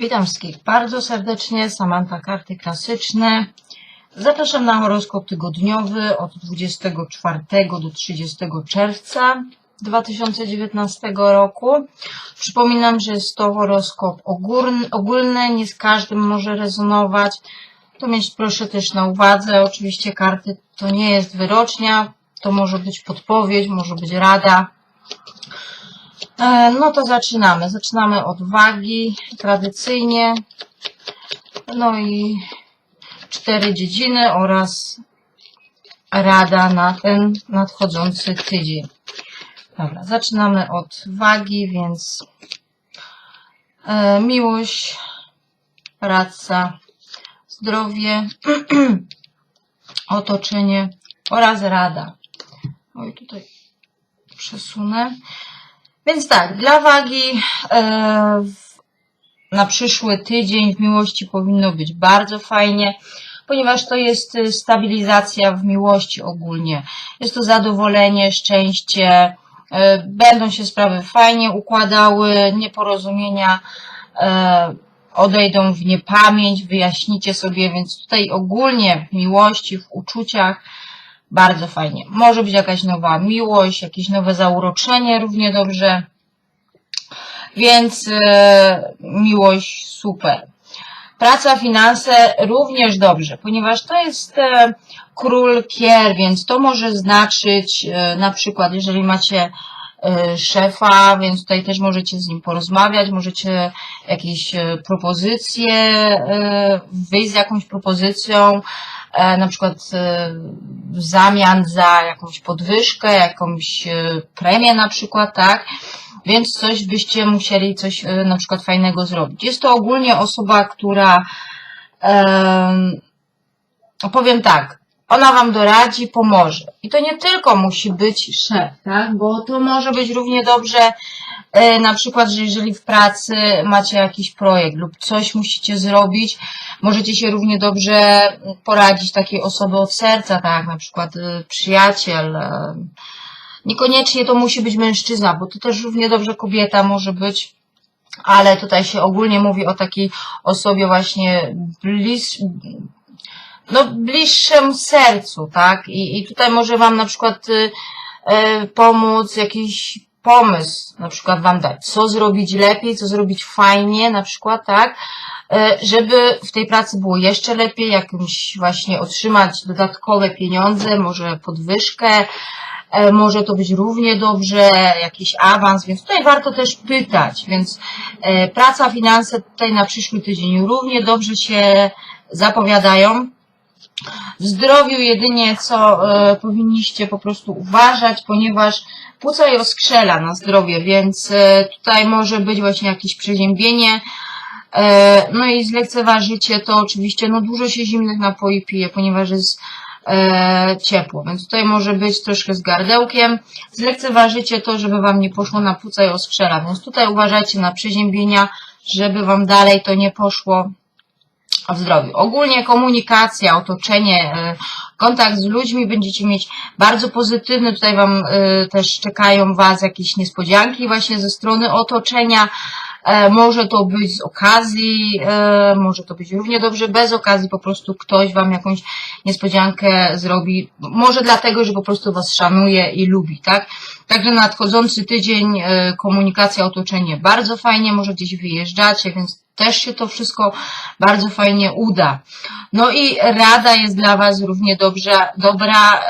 Witam wszystkich bardzo serdecznie. Samanta Karty Klasyczne. Zapraszam na horoskop tygodniowy od 24 do 30 czerwca 2019 roku. Przypominam, że jest to horoskop ogólny, nie z każdym może rezonować. To mieć proszę też na uwadze. Oczywiście karty to nie jest wyrocznia, to może być podpowiedź, może być rada. E, No to zaczynamy. Zaczynamy od wagi, tradycyjnie. No i cztery dziedziny oraz rada na ten nadchodzący tydzień. Dobra, zaczynamy od wagi, więc e, miłość, praca, zdrowie, otoczenie oraz rada. Oj, tutaj przesunę. Więc tak, dla wagi e, na przyszły tydzień w miłości powinno być bardzo fajnie, ponieważ to jest y, stabilizacja w miłości ogólnie. Jest to zadowolenie, szczęście, e, będą się sprawy fajnie układały, nieporozumienia e, odejdą w niepamięć, wyjaśnicie sobie, więc tutaj ogólnie w miłości, w uczuciach bardzo fajnie. Może być jakaś nowa miłość, jakieś nowe zauroczenie równie dobrze. Więc e, miłość super. Praca, finanse również dobrze, ponieważ to jest e, król kier, więc to może znaczyć e, na przykład, jeżeli macie szefa, więc tutaj też możecie z nim porozmawiać, możecie jakieś e, propozycje, e, wyjść z jakąś propozycją, e, na przykład e, w zamian za jakąś podwyżkę, jakąś e, premię na przykład, tak? Więc coś byście musieli coś e, na przykład fajnego zrobić. Jest to ogólnie osoba, która em, powiem tak, ona wam doradzi, pomoże. I to nie tylko musi być szef, tak? Bo to może być równie dobrze e, na przykład, że jeżeli w pracy macie jakiś projekt lub coś musicie zrobić, możecie się równie dobrze poradzić takiej osoby od serca, tak? Na przykład e, przyjaciel. e, Niekoniecznie to musi być mężczyzna, bo to też równie dobrze kobieta może być, ale tutaj się ogólnie mówi o takiej osobie właśnie bliż, no, bliższym sercu, tak? I, I tutaj może Wam na przykład y, y, pomóc jakiś pomysł, na przykład Wam dać, co zrobić lepiej, co zrobić fajnie, na przykład, tak? Y, żeby w tej pracy było jeszcze lepiej, jakimś właśnie otrzymać dodatkowe pieniądze, może podwyżkę, E, może to być równie dobrze, jakiś awans, więc tutaj warto też pytać, więc e, praca, finanse tutaj na przyszły tydzień równie dobrze się zapowiadają. W zdrowiu jedynie co e, powinniście po prostu uważać, ponieważ płuca je oskrzela na zdrowie, więc e, tutaj może być właśnie jakieś przeziębienie, E, No i zlekceważycie to oczywiście, no dużo się zimnych napoi pije, ponieważ jest ciepło, więc tutaj może być troszkę z gardełkiem. Zlekceważycie to, żeby wam nie poszło na płuca i oskrzela, więc tutaj uważajcie na przeziębienia, żeby wam dalej to nie poszło w zdrowiu. Ogólnie komunikacja, otoczenie, e, kontakt z ludźmi będziecie mieć bardzo pozytywny. Tutaj Wam e, też czekają Was jakieś niespodzianki właśnie ze strony otoczenia. E, Może to być z okazji, może to być równie dobrze bez okazji, po prostu ktoś Wam jakąś niespodziankę zrobi. Może dlatego, że po prostu Was szanuje i lubi, tak? Także nadchodzący tydzień komunikacja, otoczenie bardzo fajnie, może gdzieś wyjeżdżacie, więc też się to wszystko bardzo fajnie uda. No i rada jest dla Was równie dobrze, dobra.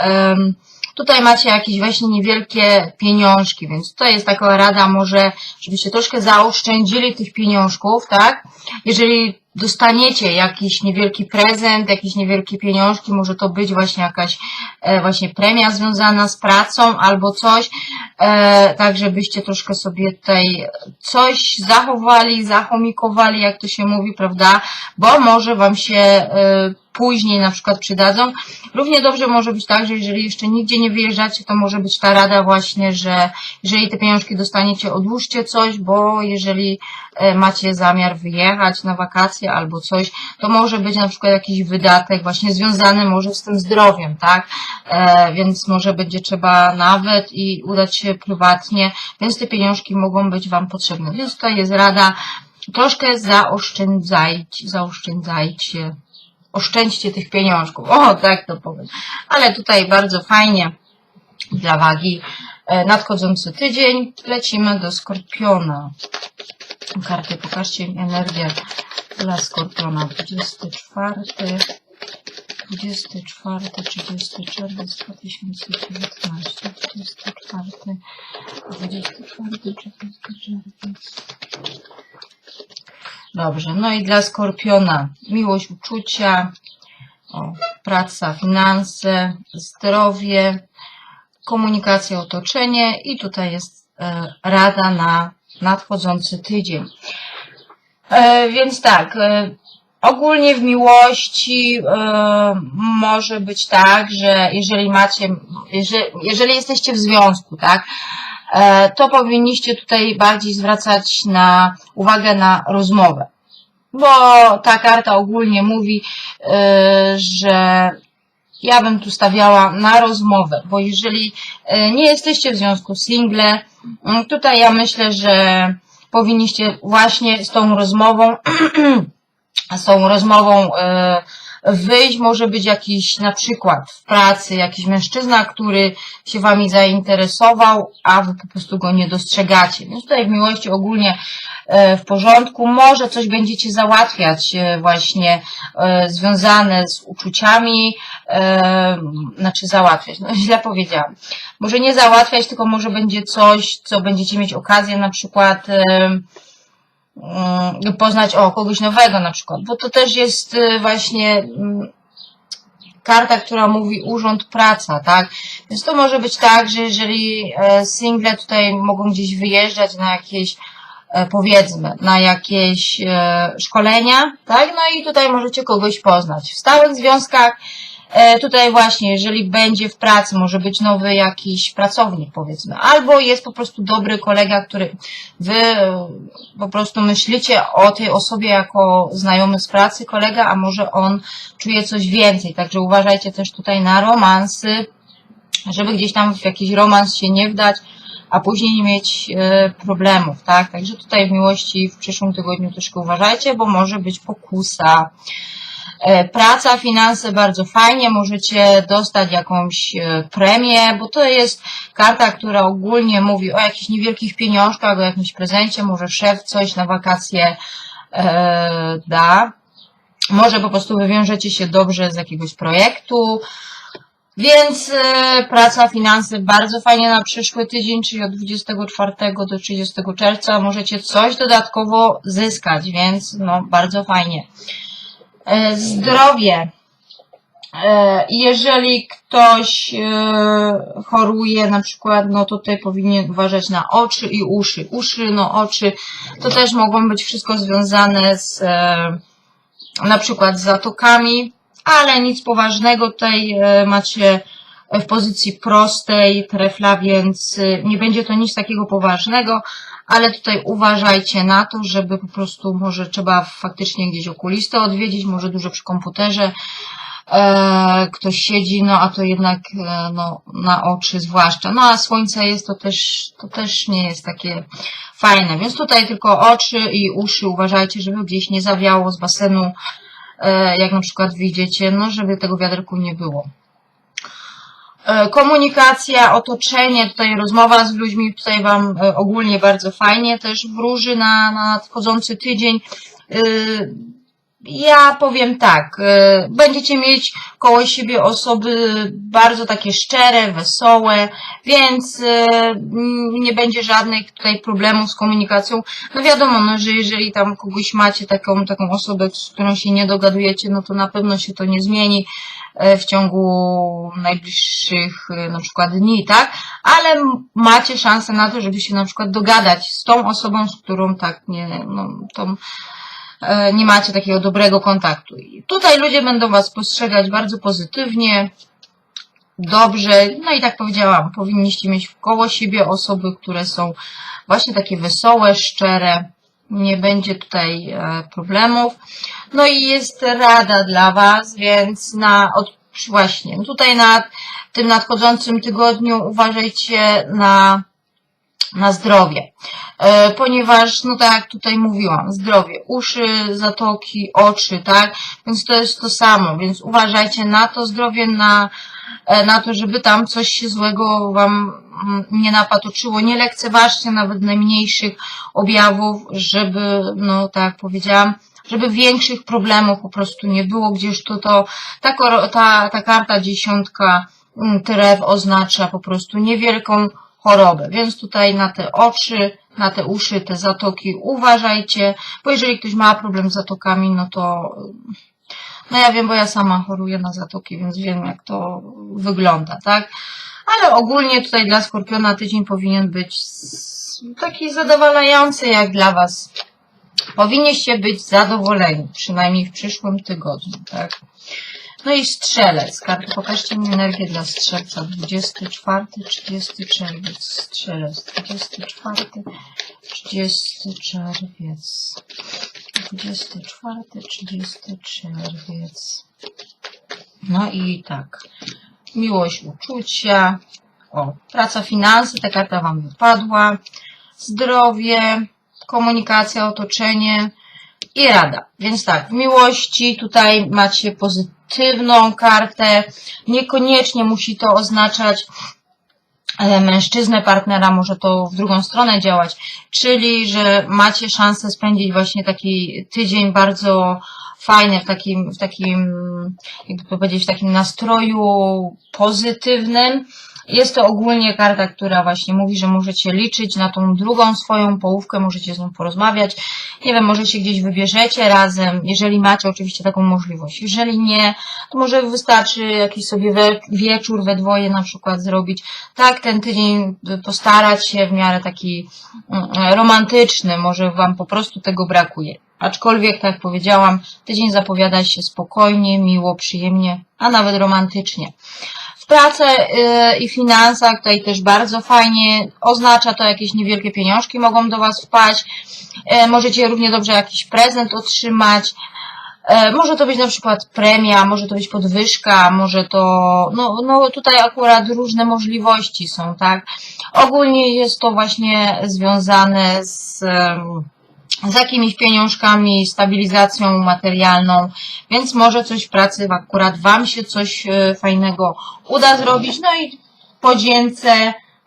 Tutaj macie jakieś właśnie niewielkie pieniążki, więc tutaj jest taka rada może, żebyście troszkę zaoszczędzili tych pieniążków, tak? Jeżeli dostaniecie jakiś niewielki prezent, jakieś niewielkie pieniążki, może to być właśnie jakaś e, właśnie premia związana z pracą albo coś, e, tak żebyście troszkę sobie tutaj coś zachowali, zachomikowali, jak to się mówi, prawda? Bo może Wam się e, później na przykład przydadzą. Równie dobrze może być tak, że jeżeli jeszcze nigdzie nie wyjeżdżacie, to może być ta rada właśnie, że jeżeli te pieniążki dostaniecie, odłóżcie coś, bo jeżeli macie zamiar wyjechać na wakacje albo coś, to może być na przykład jakiś wydatek właśnie związany może z tym zdrowiem, tak? E, więc może będzie trzeba nawet i udać się prywatnie, więc te pieniążki mogą być Wam potrzebne. Więc tutaj jest rada troszkę zaoszczędzajcie, zaoszczędzajcie, oszczędźcie tych pieniążków. O, tak to powiem. Ale tutaj bardzo fajnie dla wagi. E, Nadchodzący tydzień lecimy do Skorpiona. Karty, pokażcie mi energię dla Skorpiona. 24, 24, 30 czerwiec 2019, 24, 24 czerwiec. Dobrze, no i dla Skorpiona miłość, uczucia, o, praca, finanse, zdrowie, komunikacja, otoczenie i tutaj jest e, rada na nadchodzący tydzień. E, więc tak, e, ogólnie w miłości e, może być tak, że jeżeli macie, jeżeli, jeżeli jesteście w związku, tak, to powinniście tutaj bardziej zwracać na uwagę na rozmowę. Bo ta karta ogólnie mówi, że ja bym tu stawiała na rozmowę, bo jeżeli nie jesteście w związku single, tutaj ja myślę, że powinniście właśnie z tą rozmową, z tą rozmową e, wyjść. Może być jakiś na przykład w pracy jakiś mężczyzna, który się wami zainteresował, a wy po prostu go nie dostrzegacie. Więc tutaj w miłości ogólnie e, w porządku. Może coś będziecie załatwiać e, właśnie e, związane z uczuciami, znaczy załatwiać, no źle powiedziałam. Może nie załatwiać, tylko może będzie coś, co będziecie mieć okazję na przykład poznać o kogoś nowego na przykład, bo to też jest y, właśnie mm, karta, która mówi urząd praca, tak? Więc to może być tak, że jeżeli e, single tutaj mogą gdzieś wyjeżdżać na jakieś e, powiedzmy, na jakieś e, szkolenia, tak? No i tutaj możecie kogoś poznać. W stałych związkach Tutaj właśnie, jeżeli będzie w pracy, może być nowy jakiś pracownik, powiedzmy, albo jest po prostu dobry kolega, który wy e, po prostu myślicie o tej osobie jako znajomy z pracy kolega, a może on czuje coś więcej. Także uważajcie też tutaj na romansy, żeby gdzieś tam w jakiś romans się nie wdać, a później nie mieć e, problemów, tak? Także tutaj w miłości w przyszłym tygodniu troszkę uważajcie, bo może być pokusa. E, Praca, finanse bardzo fajnie, możecie dostać jakąś e, premię, bo to jest karta, która ogólnie mówi o jakichś niewielkich pieniążkach, o jakimś prezencie, może szef coś na wakacje e, da. Może po prostu wywiążecie się dobrze z jakiegoś projektu. Więc praca, finanse bardzo fajnie na przyszły tydzień, czyli od 24 do 30 czerwca możecie coś dodatkowo zyskać, więc no bardzo fajnie. E, zdrowie. E, Jeżeli ktoś e, choruje na przykład, no tutaj powinien uważać na oczy i uszy. Uszy, no oczy, to też mogą być wszystko związane z na przykład z zatokami, ale nic poważnego. Tutaj macie w pozycji prostej trefla, więc nie będzie to nic takiego poważnego, ale tutaj uważajcie na to, żeby po prostu może trzeba faktycznie gdzieś okulistę odwiedzić, może dużo przy komputerze e, ktoś siedzi, no a to jednak e, no, na oczy zwłaszcza. No a słońce jest to też, to też nie jest takie fajne, więc tutaj tylko oczy i uszy uważajcie, żeby gdzieś nie zawiało z basenu, e, jak na przykład wyjdziecie, no żeby tego wiaderku nie było. E, Komunikacja, otoczenie, tutaj rozmowa z ludźmi, tutaj Wam e, ogólnie bardzo fajnie też wróży na, na nadchodzący tydzień. Ja powiem tak, e, będziecie mieć koło siebie osoby bardzo takie szczere, wesołe, więc m, nie będzie żadnych tutaj problemów z komunikacją. No wiadomo, no, że jeżeli tam kogoś macie taką, taką osobę, z którą się nie dogadujecie, no to na pewno się to nie zmieni e, w ciągu najbliższych na przykład dni, tak? Ale macie szansę na to, żeby się na przykład dogadać z tą osobą, z którą tak nie, no, tą, nie macie takiego dobrego kontaktu. I tutaj ludzie będą Was postrzegać bardzo pozytywnie, dobrze. No i tak powiedziałam, powinniście mieć koło siebie osoby, które są właśnie takie wesołe, szczere. Nie będzie tutaj e, problemów. No i jest rada dla Was, więc na od, właśnie tutaj na tym nadchodzącym tygodniu uważajcie na na zdrowie. E, ponieważ, no tak jak tutaj mówiłam, zdrowie, uszy, zatoki, oczy, tak? Więc to jest to samo, więc uważajcie na to zdrowie, na, e, na to, żeby tam coś się złego wam mm, nie napatoczyło. Nie lekceważcie nawet najmniejszych objawów, żeby, no tak jak powiedziałam, żeby większych problemów po prostu nie było, gdzież to, to ta, ta, ta karta dziesiątka mm, trew oznacza po prostu niewielką chorobę. Więc tutaj na te oczy, na te uszy, te zatoki uważajcie, bo jeżeli ktoś ma problem z zatokami, no to no ja wiem, bo ja sama choruję na zatoki, więc wiem jak to wygląda, tak? Ale ogólnie tutaj dla Skorpiona tydzień powinien być taki zadowalający jak dla Was. Powinniście być zadowoleni, przynajmniej w przyszłym tygodniu, tak? No i strzelec. Karty, pokażcie mi energię dla strzelca. 24, 30 czerwiec. Strzelec. 24, 30 czerwiec. 24, 30 czerwiec. No i tak. Miłość, uczucia. O, praca, finanse. Ta karta Wam wypadła. Zdrowie, komunikacja, otoczenie i rada. Więc tak, w miłości tutaj macie pozytywną kartę. Niekoniecznie musi to oznaczać e, mężczyznę, partnera, może to w drugą stronę działać, czyli że macie szansę spędzić właśnie taki tydzień bardzo fajny, w takim, w takim, jakby powiedzieć, w takim nastroju pozytywnym. Jest to ogólnie karta, która właśnie mówi, że możecie liczyć na tą drugą swoją połówkę, możecie z nią porozmawiać. Nie wiem, może się gdzieś wybierzecie razem, jeżeli macie oczywiście taką możliwość. Jeżeli nie, to może wystarczy jakiś sobie wieczór we dwoje na przykład zrobić. Tak, ten tydzień postarać się w miarę taki mm, romantyczny, może Wam po prostu tego brakuje. Aczkolwiek, tak jak powiedziałam, tydzień zapowiada się spokojnie, miło, przyjemnie, a nawet romantycznie. W pracy yy, i finansach tutaj też bardzo fajnie. Oznacza to jakieś niewielkie pieniążki mogą do Was wpaść. Yy, możecie równie dobrze jakiś prezent otrzymać. E, Może to być na przykład premia, może to być podwyżka, może to, no, no tutaj akurat różne możliwości są, tak? Ogólnie jest to właśnie związane z, z jakimiś pieniążkami, stabilizacją materialną, więc może coś w pracy akurat Wam się coś e, fajnego uda zrobić, no i po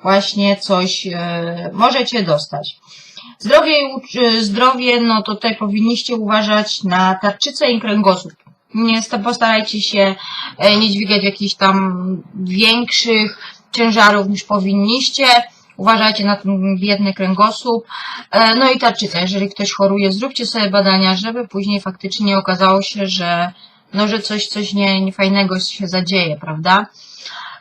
właśnie coś e, możecie dostać. Zdrowie, y, zdrowie, no to tutaj powinniście uważać na tarczycę i kręgosłup. Nie sta- postarajcie się e, nie dźwigać jakichś tam większych ciężarów niż powinniście. Uważajcie na ten biedny kręgosłup. E, No i tarczyca. Jeżeli ktoś choruje, zróbcie sobie badania, żeby później faktycznie okazało się, że no, że coś, coś nie, niefajnego się zadzieje, prawda?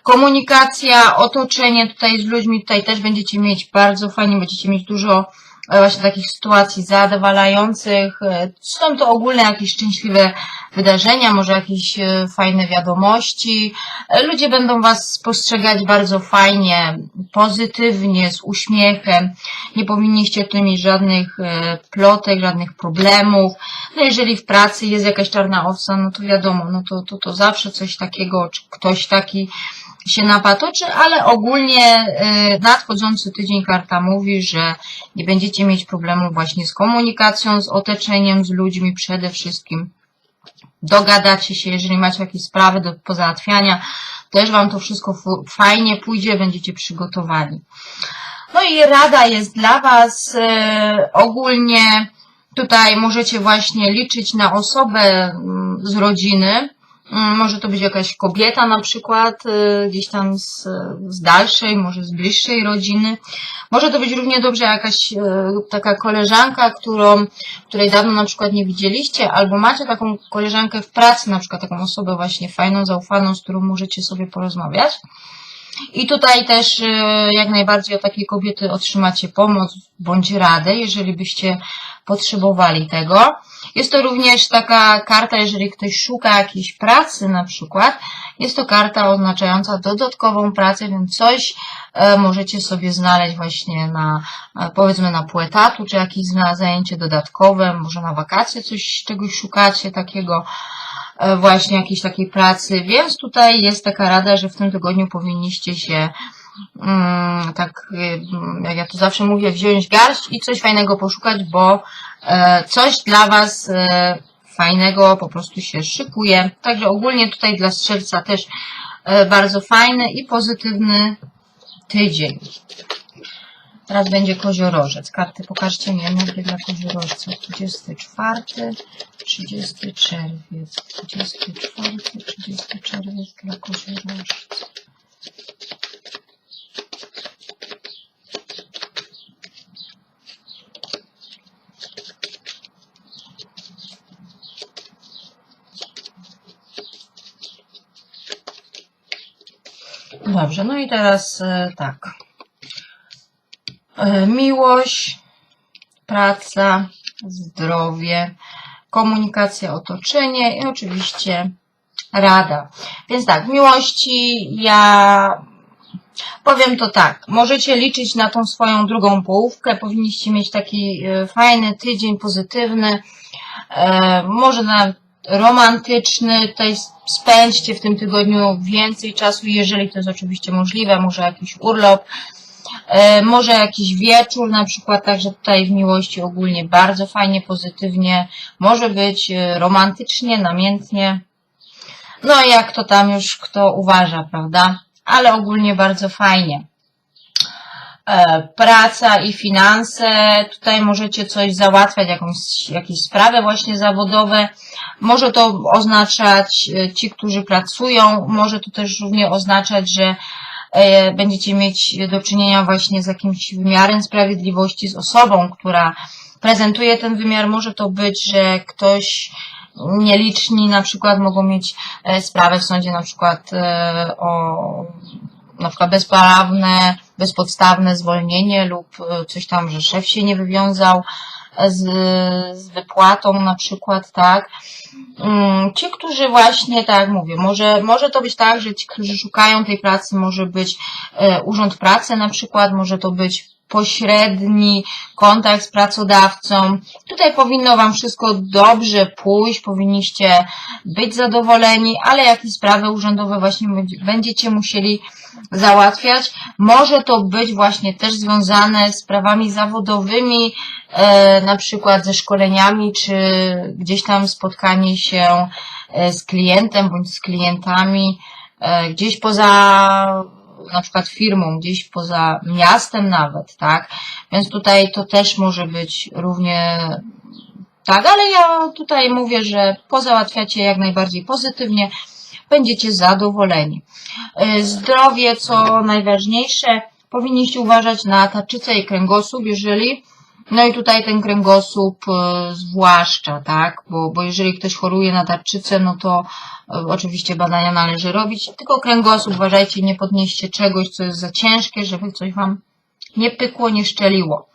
Komunikacja, otoczenie tutaj z ludźmi, tutaj też będziecie mieć bardzo fajnie, będziecie mieć dużo właśnie takich sytuacji zadowalających. E, Są to ogólne jakieś szczęśliwe wydarzenia, może jakieś e, fajne wiadomości. E, Ludzie będą Was spostrzegać bardzo fajnie, pozytywnie, z uśmiechem. Nie powinniście tu mieć żadnych e, plotek, żadnych problemów. No jeżeli w pracy jest jakaś czarna owca, no to wiadomo, no to, to, to zawsze coś takiego, czy ktoś taki się napatoczy, ale ogólnie y, nadchodzący tydzień karta mówi, że nie będziecie mieć problemu właśnie z komunikacją, z otoczeniem, z ludźmi przede wszystkim. Dogadacie się, jeżeli macie jakieś sprawy do pozałatwiania, też Wam to wszystko fajnie pójdzie, będziecie przygotowani. No i rada jest dla Was y, ogólnie. Tutaj możecie właśnie liczyć na osobę mm, z rodziny. Mm, Może to być jakaś kobieta na przykład, y, gdzieś tam z, z dalszej, może z bliższej rodziny. Może to być równie dobrze jakaś y, taka koleżanka, którą, której dawno na przykład nie widzieliście, albo macie taką koleżankę w pracy, na przykład taką osobę właśnie fajną, zaufaną, z którą możecie sobie porozmawiać. I tutaj też y, jak najbardziej od takiej kobiety otrzymacie pomoc bądź radę, jeżeli byście potrzebowali tego. Jest to również taka karta, jeżeli ktoś szuka jakiejś pracy na przykład, jest to karta oznaczająca dodatkową pracę, więc coś e, możecie sobie znaleźć właśnie na, e, powiedzmy na pół etatu, czy jakieś zajęcie dodatkowe, może na wakacje coś, czegoś szukacie takiego, e, właśnie jakiejś takiej pracy, więc tutaj jest taka rada, że w tym tygodniu powinniście się mm, tak y, jak ja to zawsze mówię, wziąć garść i coś fajnego poszukać, bo e, coś dla Was e, fajnego po prostu się szykuje. Także ogólnie tutaj dla strzelca też e, bardzo fajny i pozytywny tydzień. Teraz będzie koziorożec. Karty pokażcie mi energię dla koziorożca. 24, 30 czerwiec. 24, 30 czerwiec dla koziorożca. Dobrze, no i teraz e, tak. E, Miłość, praca, zdrowie, komunikacja, otoczenie i oczywiście rada. Więc tak, miłości ja powiem to tak, możecie liczyć na tą swoją drugą połówkę, powinniście mieć taki e, fajny tydzień, pozytywny, e, może nawet romantyczny, tutaj spędźcie w tym tygodniu więcej czasu, jeżeli to jest oczywiście możliwe, może jakiś urlop, może jakiś wieczór na przykład, także tutaj w miłości ogólnie bardzo fajnie, pozytywnie, może być e, romantycznie, namiętnie, no jak to tam już kto uważa, prawda? Ale ogólnie bardzo fajnie. E, Praca i finanse, tutaj możecie coś załatwiać, jakąś, jakieś sprawy właśnie zawodowe. Może to oznaczać e, ci, którzy pracują, może to też równie oznaczać, że e, będziecie mieć do czynienia właśnie z jakimś wymiarem sprawiedliwości, z osobą, która prezentuje ten wymiar. Może to być, że ktoś nieliczni na przykład mogą mieć e, sprawę w sądzie na przykład e, o na przykład bezprawne, bezpodstawne zwolnienie lub e, coś tam, że szef się nie wywiązał z, z wypłatą na przykład, tak. Mm, Ci, którzy właśnie, tak jak mówię, może, może to być tak, że ci, którzy szukają tej pracy, może być e, urząd pracy na przykład, może to być pośredni kontakt z pracodawcą. Tutaj powinno Wam wszystko dobrze pójść, powinniście być zadowoleni, ale jakieś sprawy urzędowe właśnie będzie- będziecie musieli załatwiać. Może to być właśnie też związane z sprawami zawodowymi, e, na przykład ze szkoleniami, czy gdzieś tam spotkanie się e, z klientem bądź z klientami, e, gdzieś poza na przykład firmą, gdzieś poza miastem nawet, tak? Więc tutaj to też może być równie tak, ale ja tutaj mówię, że pozałatwiacie jak najbardziej pozytywnie, będziecie zadowoleni. Y, Zdrowie, co najważniejsze, powinniście uważać na tarczycę i kręgosłup, jeżeli no i tutaj ten kręgosłup y, zwłaszcza, tak, bo, bo jeżeli ktoś choruje na tarczycę, no to y, oczywiście badania należy robić, tylko kręgosłup, uważajcie, nie podnieście czegoś, co jest za ciężkie, żeby coś Wam nie pykło, nie szczeliło.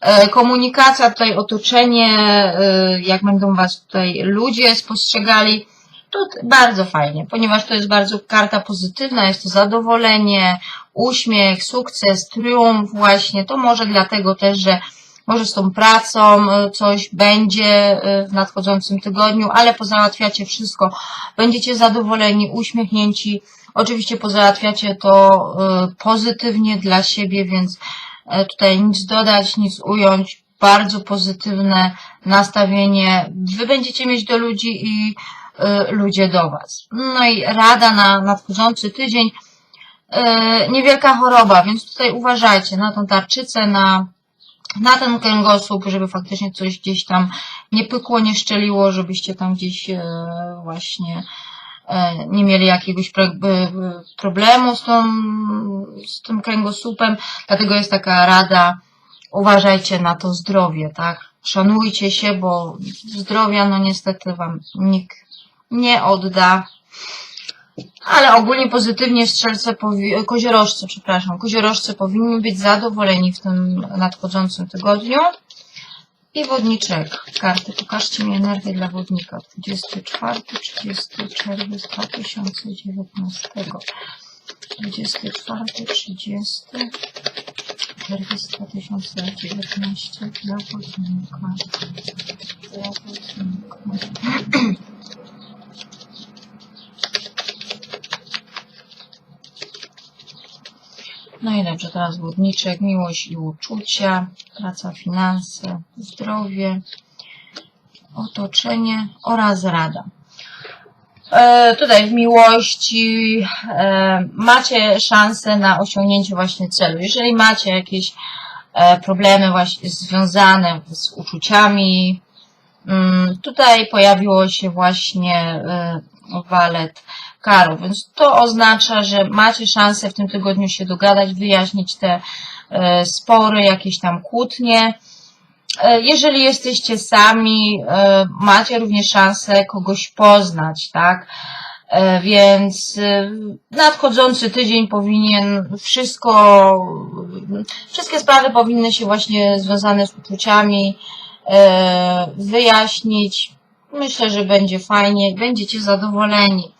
E, Komunikacja, tutaj otoczenie, e, jak będą Was tutaj ludzie spostrzegali, to bardzo fajnie, ponieważ to jest bardzo karta pozytywna, jest to zadowolenie, uśmiech, sukces, triumf właśnie, to może dlatego też, że może z tą pracą e, coś będzie e, w nadchodzącym tygodniu, ale pozałatwiacie wszystko, będziecie zadowoleni, uśmiechnięci, oczywiście pozałatwiacie to e, pozytywnie dla siebie, więc tutaj nic dodać, nic ująć, bardzo pozytywne nastawienie. Wy będziecie mieć do ludzi i ludzie do was. No i rada na nadchodzący tydzień, e, niewielka choroba, więc tutaj uważajcie na tą tarczycę, na na ten kręgosłup, żeby faktycznie coś gdzieś tam nie pykło, nie szczeliło, żebyście tam gdzieś e, właśnie nie mieli jakiegoś pro, problemu z, tą, z tym kręgosłupem. Dlatego jest taka rada, uważajcie na to zdrowie, tak? Szanujcie się, bo zdrowia no niestety wam nikt nie odda. Ale ogólnie pozytywnie strzelce, powi- koziorożce, przepraszam, koziorożce powinni być zadowoleni w tym nadchodzącym tygodniu. I wodniczek. Karty. Pokażcie mi energię dla wodnika. 24, 30 czerwiec 2019. 24, 30 czerwiec 2019 dla wodnika. Dla wodnika. No i dobrze, teraz wodniczek, miłość i uczucia, praca, finanse, zdrowie, otoczenie oraz rada. E, tutaj w miłości e, macie szansę na osiągnięcie właśnie celu. Jeżeli macie jakieś e, problemy właśnie związane z uczuciami, mm, tutaj pojawiło się właśnie e, walet karów, więc to oznacza, że macie szansę w tym tygodniu się dogadać, wyjaśnić te e, spory, jakieś tam kłótnie. E, Jeżeli jesteście sami, e, macie również szansę kogoś poznać, tak? Więc nadchodzący tydzień powinien wszystko, wszystkie sprawy powinny się właśnie związane z uczuciami wyjaśnić. Myślę, że będzie fajnie, będziecie zadowoleni.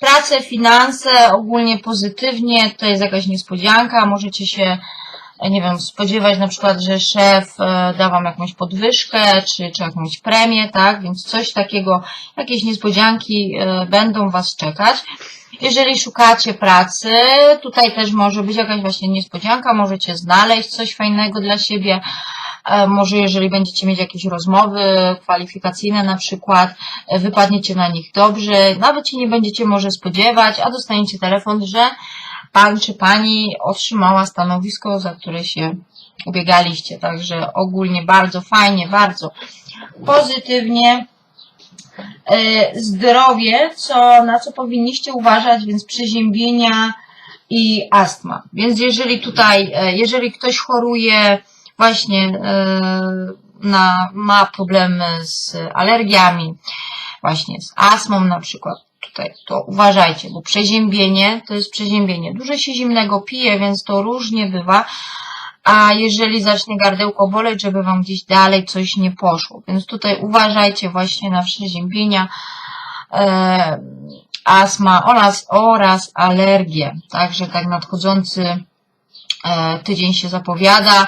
Pracę, finanse ogólnie pozytywnie, to jest jakaś niespodzianka, możecie się nie wiem, spodziewać na przykład, że szef e, da wam jakąś podwyżkę, czy, czy jakąś premię, tak? Więc coś takiego, jakieś niespodzianki e, będą was czekać. Jeżeli szukacie pracy, tutaj też może być jakaś właśnie niespodzianka, możecie znaleźć coś fajnego dla siebie. E, Może jeżeli będziecie mieć jakieś rozmowy kwalifikacyjne na przykład, e, wypadniecie na nich dobrze, nawet się nie będziecie może spodziewać, a dostaniecie telefon, że pan czy pani otrzymała stanowisko, za które się ubiegaliście. Także ogólnie bardzo fajnie, bardzo pozytywnie. E, Zdrowie, co, na co powinniście uważać, więc przeziębienia i astma. Więc jeżeli tutaj, jeżeli ktoś choruje właśnie e, na, ma problemy z alergiami, właśnie z astmą na przykład, tutaj to uważajcie, bo przeziębienie to jest przeziębienie. Dużo się zimnego pije, więc to różnie bywa. A jeżeli zacznie gardełko boleć, żeby wam gdzieś dalej coś nie poszło. Więc tutaj uważajcie właśnie na przeziębienia, e, astma oraz, oraz alergie. Także tak nadchodzący e, tydzień się zapowiada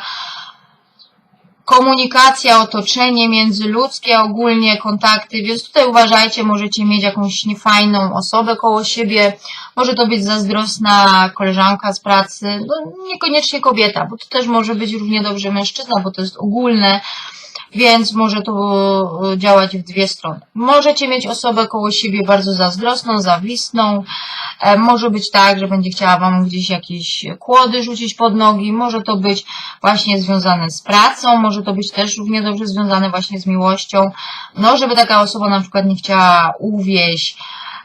komunikacja, otoczenie międzyludzkie, ogólnie kontakty, więc tutaj uważajcie, możecie mieć jakąś niefajną osobę koło siebie, może to być zazdrosna koleżanka z pracy, no niekoniecznie kobieta, bo to też może być równie dobrze mężczyzna, bo to jest ogólne, więc może to e, działać w dwie strony. Możecie mieć osobę koło siebie bardzo zazdrosną, zawistną, E, Może być tak, że będzie chciała Wam gdzieś jakieś kłody rzucić pod nogi, może to być właśnie związane z pracą, może to być też równie dobrze związane właśnie z miłością. No, żeby taka osoba na przykład nie chciała uwieść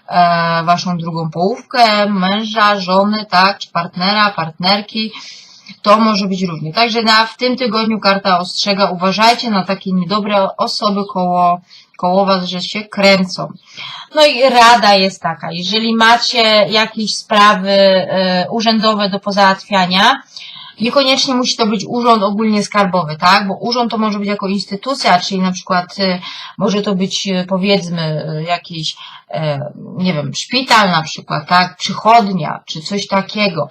e, Waszą drugą połówkę, męża, żony, tak, czy partnera, partnerki, to może być równie. Także na, w tym tygodniu karta ostrzega, uważajcie na takie niedobre osoby koło, koło Was, że się kręcą. No i rada jest taka, jeżeli macie jakieś sprawy e, urzędowe do pozałatwiania, niekoniecznie musi to być urząd ogólnie skarbowy, tak? Bo urząd to może być jako instytucja, czyli na przykład e, może to być e, powiedzmy e, jakiś, e, nie wiem, szpital na przykład, tak? Przychodnia, czy coś takiego.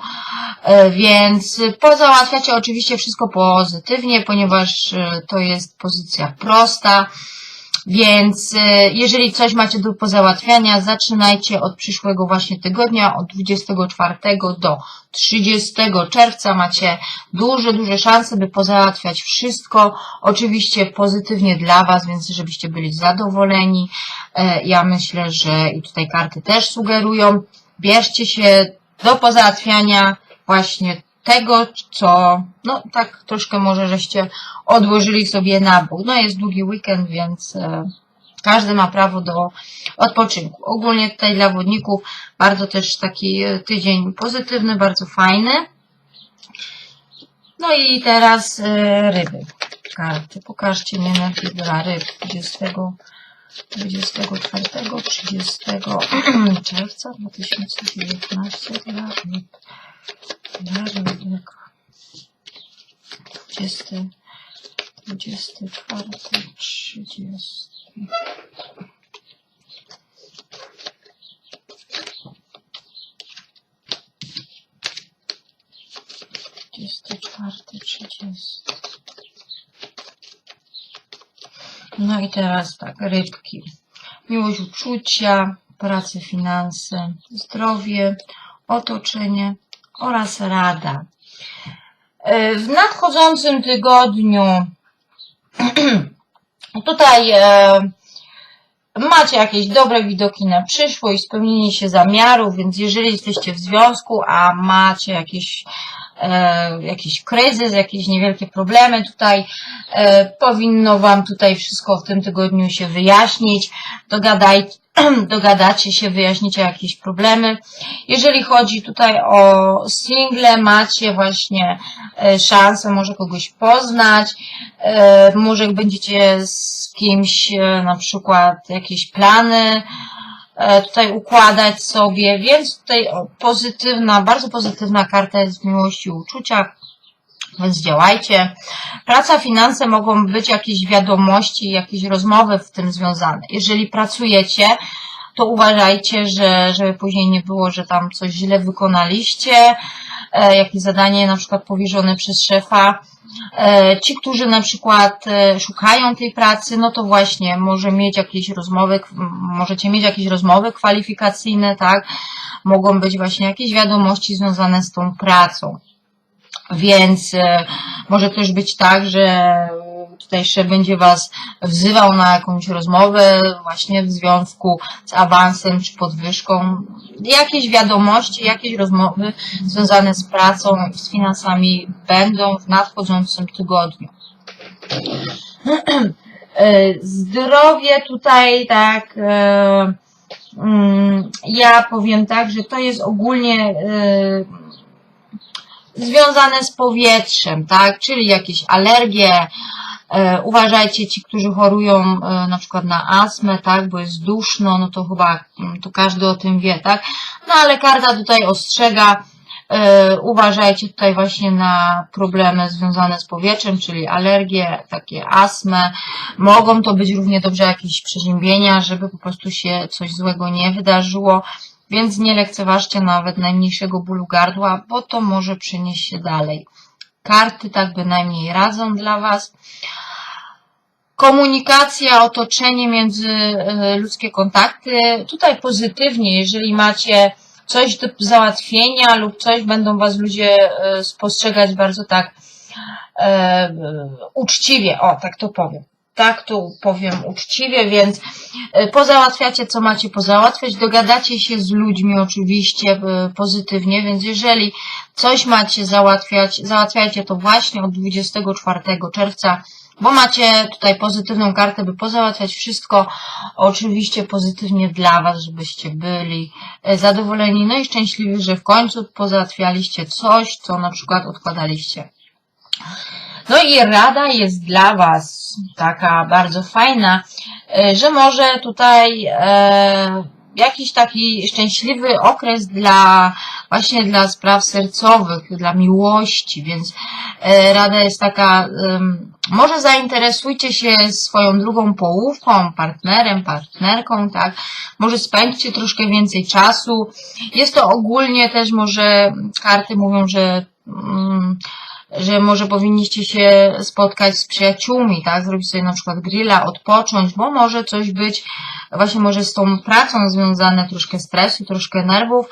E, Więc pozałatwiacie oczywiście wszystko pozytywnie, ponieważ to jest pozycja prosta. Więc e, jeżeli coś macie do pozałatwiania, zaczynajcie od przyszłego właśnie tygodnia, od 24 do 30 czerwca macie duże, duże szanse, by pozałatwiać wszystko. Oczywiście pozytywnie dla Was, więc żebyście byli zadowoleni. E, Ja myślę, że i tutaj karty też sugerują, bierzcie się do pozałatwiania właśnie tego, co, no tak troszkę może żeście odłożyli sobie na bok. No jest długi weekend, więc e, każdy ma prawo do odpoczynku. Ogólnie tutaj dla wodników bardzo też taki e, tydzień pozytywny, bardzo fajny. No i teraz e, ryby. Karty. Pokażcie mi najpierw dla ryb 20, 24, 30 czerwca 2019 dla ryb. Rybek. 20, 24, 30. Dwudziesty czwarty. No i teraz tak, rybki. Miłość uczucia, pracy, finanse, zdrowie, otoczenie oraz rada. E, W nadchodzącym tygodniu tutaj e, macie jakieś dobre widoki na przyszłość, spełnienie się zamiarów, więc jeżeli jesteście w związku, a macie jakieś, e, jakiś kryzys, jakieś niewielkie problemy tutaj, e, powinno Wam tutaj wszystko w tym tygodniu się wyjaśnić, dogadaj, dogadacie się, wyjaśnicie jakieś problemy. Jeżeli chodzi tutaj o single, macie właśnie e, szansę może kogoś poznać, e, może będziecie z kimś na przykład jakieś plany tutaj układać sobie, więc tutaj pozytywna, bardzo pozytywna karta jest w miłości i więc działajcie. Praca, finanse mogą być jakieś wiadomości, jakieś rozmowy w tym związane. Jeżeli pracujecie, to uważajcie, że żeby później nie było, że tam coś źle wykonaliście, e, jakieś zadanie na przykład powierzone przez szefa. E, Ci, którzy na przykład e, szukają tej pracy, no to właśnie może mieć jakieś rozmowy, możecie mieć jakieś rozmowy kwalifikacyjne, tak? Mogą być właśnie jakieś wiadomości związane z tą pracą. Więc e, może też być tak, że szef będzie Was wzywał na jakąś rozmowę właśnie w związku z awansem czy podwyżką. Jakieś wiadomości, jakieś rozmowy związane z pracą z finansami będą w nadchodzącym tygodniu. Zdrowie tutaj tak, e, mm, ja powiem tak, że to jest ogólnie e, związane z powietrzem, tak? Czyli jakieś alergie. E, uważajcie ci, którzy chorują e, na przykład na astmę, tak? Bo jest duszno, no to chyba mm, to każdy o tym wie, tak? No ale karta tutaj ostrzega. E, uważajcie tutaj właśnie na problemy związane z powietrzem, czyli alergie, takie astmę. Mogą to być równie dobrze jakieś przeziębienia, żeby po prostu się coś złego nie wydarzyło. Więc nie lekceważcie nawet najmniejszego bólu gardła, bo to może przynieść się dalej. Karty tak bynajmniej radzą dla Was. Komunikacja, otoczenie, międzyludzkie kontakty. Tutaj pozytywnie, jeżeli macie coś do załatwienia lub coś, będą Was ludzie e, spostrzegać bardzo tak e, uczciwie. O, tak to powiem. Tak to powiem uczciwie, więc e, pozałatwiacie, co macie pozałatwiać, dogadacie się z ludźmi oczywiście e, pozytywnie, więc jeżeli coś macie załatwiać, załatwiajcie to właśnie od 24 czerwca, bo macie tutaj pozytywną kartę, by pozałatwiać wszystko oczywiście pozytywnie dla Was, żebyście byli e, zadowoleni, no i szczęśliwi, że w końcu pozałatwialiście coś, co na przykład odkładaliście. No i rada jest dla Was taka bardzo fajna, e, że może tutaj e, jakiś taki szczęśliwy okres dla właśnie dla spraw sercowych, dla miłości, więc e, rada jest taka, może zainteresujcie się swoją drugą połówką, partnerem, partnerką, tak, może spędźcie troszkę więcej czasu. Jest to ogólnie też może, karty mówią, że mm, że może powinniście się spotkać z przyjaciółmi, tak? Zrobić sobie na przykład grilla, odpocząć, bo może coś być właśnie może z tą pracą związane, troszkę stresu, troszkę nerwów.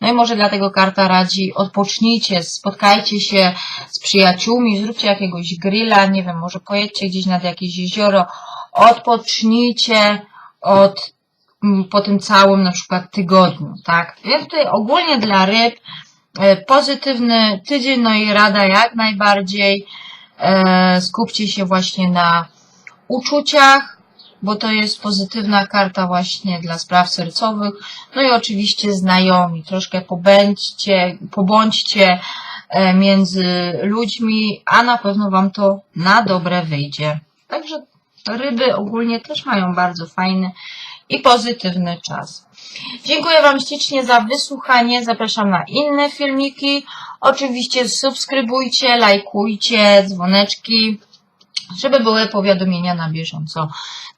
No i może dlatego karta radzi, odpocznijcie, spotkajcie się z przyjaciółmi, zróbcie jakiegoś grilla, nie wiem, może pojedźcie gdzieś nad jakieś jezioro, odpocznijcie od mm, po tym całym na przykład tygodniu, tak? Więc tutaj ogólnie dla ryb pozytywny tydzień, no i rada jak najbardziej e, skupcie się właśnie na uczuciach, bo to jest pozytywna karta właśnie dla spraw sercowych. No i oczywiście znajomi, troszkę pobędźcie, pobądźcie e, między ludźmi, a na pewno Wam to na dobre wyjdzie. Także ryby ogólnie też mają bardzo fajny i pozytywny czas. Dziękuję Wam ślicznie za wysłuchanie. Zapraszam na inne filmiki. Oczywiście subskrybujcie, lajkujcie, dzwoneczki, żeby były powiadomienia na bieżąco.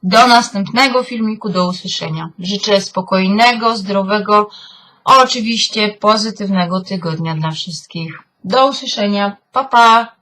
Do następnego filmiku, do usłyszenia. Życzę spokojnego, zdrowego, oczywiście pozytywnego tygodnia dla wszystkich. Do usłyszenia. Pa, pa!